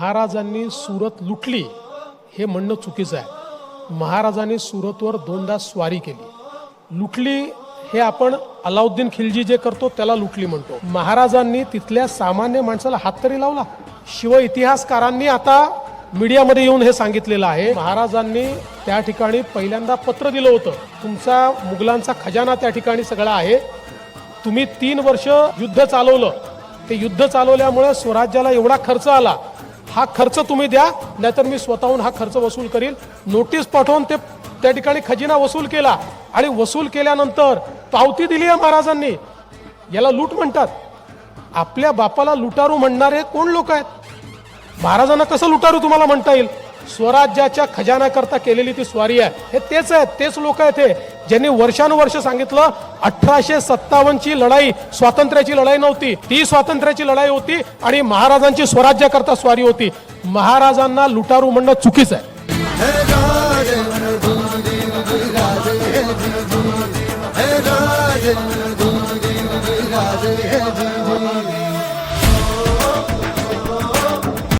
महाराजांनी सुरत लुटली हे म्हणणं चुकीचं आहे. महाराजांनी सुरतवर दोनदा स्वारी केली. लुटली हे आपण अलाउद्दीन खिलजी जे करतो त्याला लुटली म्हणतो. महाराजांनी तिथल्या सामान्य माणसाला हात तरी लावला. शिव इतिहासकारांनी आता मीडियामध्ये येऊन हे सांगितलेलं आहे. महाराजांनी त्या ठिकाणी पहिल्यांदा पत्र दिलं होतं. तुमचा मुघलांचा खजाना त्या ठिकाणी सगळा आहे. तुम्ही तीन वर्ष युद्ध चालवलं. ते युद्ध चालवल्यामुळे स्वराज्याला एवढा खर्च आला. हा खर्च तुम्ही द्या नाहीतर मी स्वतःहून हा खर्च वसूल करील नोटीस पाठवून ते त्या ठिकाणी खजिना वसूल केला. आणि वसूल केल्यानंतर पावती दिली आहे महाराजांनी. याला लूट म्हणतात. आपल्या बापाला लुटारू म्हणणारे कोण लोक आहेत? महाराजांना कसं लुटारू तुम्हाला म्हणता येईल? स्वराज्याच्या खजानाकरता केलेली ती स्वारी आहे हे तेच आहेत तेच लोक आहेत हे ज्यांनी वर्षानुवर्ष सांगितलं अठराशे सत्तावन्नची लढाई स्वातंत्र्याची लढाई नव्हती ती स्वातंत्र्याची लढाई होती आणि महाराजांची स्वराज्याकरता स्वारी होती महाराजांना लुटारू म्हणणं चुकीचं आहे हे